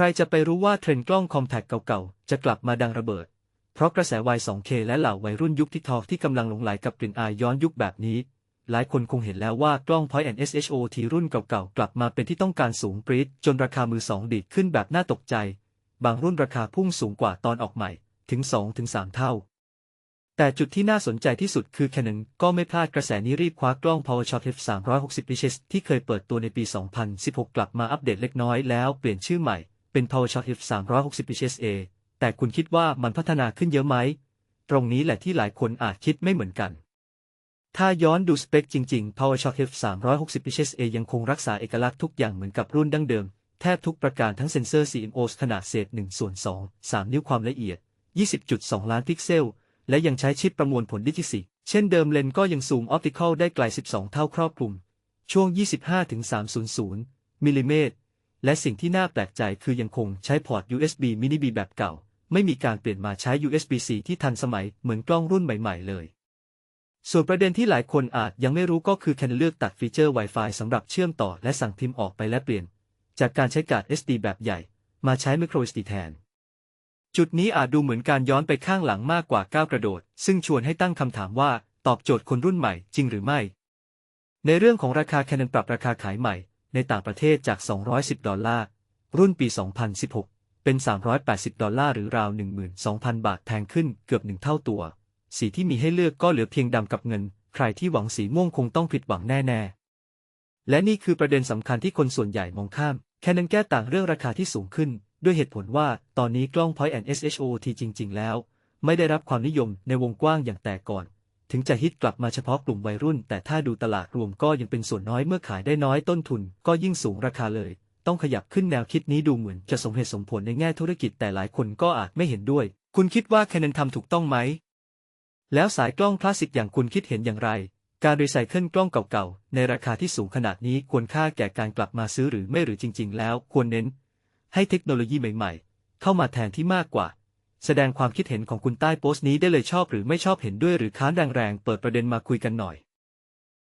ใครจะไปรู้ว่าเทรนด์กล้องคอมแพคเก่าๆ จะกลับมาดังระเบิด เพราะกระแส Y2K และเหล่าวัยรุ่นยุคทิกทอกที่กำลังหลงไหลกับกลิ่นอายย้อนยุคแบบนี้ หลายคนคงเห็นแล้วว่ากล้อง Point and SHOT รุ่นเก่าๆ กลับมาเป็นที่ต้องการสูงปรี๊ดจนราคามือสองดีดขึ้นแบบน่าตกใจ บางรุ่นราคาพุ่งสูงกว่าตอนออกใหม่ถึง 2-3 เท่า แต่จุดที่น่าสนใจที่สุดคือ Canon ก็ไม่พลาดกระแสนี้รีบคว้ากล้อง PowerShot F 360 inches ที่เคยเปิดตัวในปี 2016 กลับมาอัปเดตเล็กน้อยแล้วเปลี่ยนชื่อใหม่ เป็น PowerShot F 360 HSA แต่คุณคิดว่ามันพัฒนาขึ้นเยอะไหม ตรงนี้แหละที่หลายคนอาจคิดไม่เหมือนกัน ถ้าย้อนดูสเปคจริงๆ PowerShot F 360 HSA ยังคงรักษาเอกลักษณ์ทุกอย่างเหมือนกับรุ่นดั้งเดิม แทบทุกประการทั้งเซ็นเซอร์ CMOS ขนาดเศษ1ส่วน2 3 นิ้วความละเอียด 20.2 ล้านพิกเซล และยังใช้ชิปประมวลผลดิจิสิเช่นเดิมเลนก็ยังซูมออปติคอลได้ไกล 12 เท่าครอบคลุม ช่วง 25-300มิลลิเมตร และสิ่งที่น่าแปลกใจคือยังคงใช้พอร์ต USB mini B แบบเก่า ไม่มีการเปลี่ยนมาใช้ USB-C ที่ทันสมัยเหมือนกล้องรุ่นใหม่ๆ เลย ส่วนประเด็นที่หลายคนอาจยังไม่รู้ก็คือ Canon เลือกตัดฟีเจอร์ Wi-Fi สำหรับเชื่อมต่อและสั่งพิมพ์ออกไปและเปลี่ยน จากการใช้การ์ด SD แบบใหญ่ มาใช้ microSD แทน จุดนี้อาจดูเหมือนการย้อนไปข้างหลังมากกว่าก้าวกระโดด ซึ่งชวนให้ตั้งคำถามว่าตอบโจทย์คนรุ่นใหม่จริงหรือไม่ ในเรื่องของราคา Canon ปรับราคาขายใหม่ ในต่างประเทศจาก 210 ดอลลาร์ รุ่นปี 2016 เป็น 380 ดอลลาร์หรือราว 12,000 บาทแพงขึ้นเกือบหนึ่งเท่าตัว สีที่มีให้เลือกก็เหลือเพียงดำกับเงิน ใครที่หวังสีม่วงคงต้องผิดหวังแน่ๆ และนี่คือประเด็นสำคัญที่คนส่วนใหญ่มองข้าม Canon แก้ต่างเรื่องราคาที่สูงขึ้น ด้วยเหตุผลว่าตอนนี้กล้อง Point and SHOT จริง ๆ แล้ว ไม่ได้รับความนิยมในวงกว้างอย่างแต่ก่อน ถึงจะฮิตกลับมาเฉพาะกลุ่มวัยรุ่น แต่ถ้าดูตลาดรวมก็ยังเป็นส่วนน้อยเมื่อขายได้น้อยต้นทุน ก็ยิ่งสูงราคาเลย ต้องขยับขึ้นแนวคิดนี้ดูเหมือนจะสมเหตุสมผลในแง่ธุรกิจแต่หลายคนก็อาจไม่เห็นด้วย คุณคิดว่า Canon ทำถูกต้องไหม แล้วสายกล้องคลาสสิกอย่างคุณคิดเห็นอย่างไร การรีไซเคิลกล้องเก่าๆในราคาที่สูงขนาดนี้ควรค่าแก่การกลับมาซื้อหรือไม่หรือจริง ๆ แล้ว ควรเน้น ให้เทคโนโลยีใหม่ ๆ เข้ามาแทนที่มากกว่า แสดงความคิดเห็นของคุณใต้โพสต์นี้ได้เลยชอบหรือไม่ชอบเห็นด้วยหรือค้านแรงๆเปิดประเด็นมาคุยกันหน่อย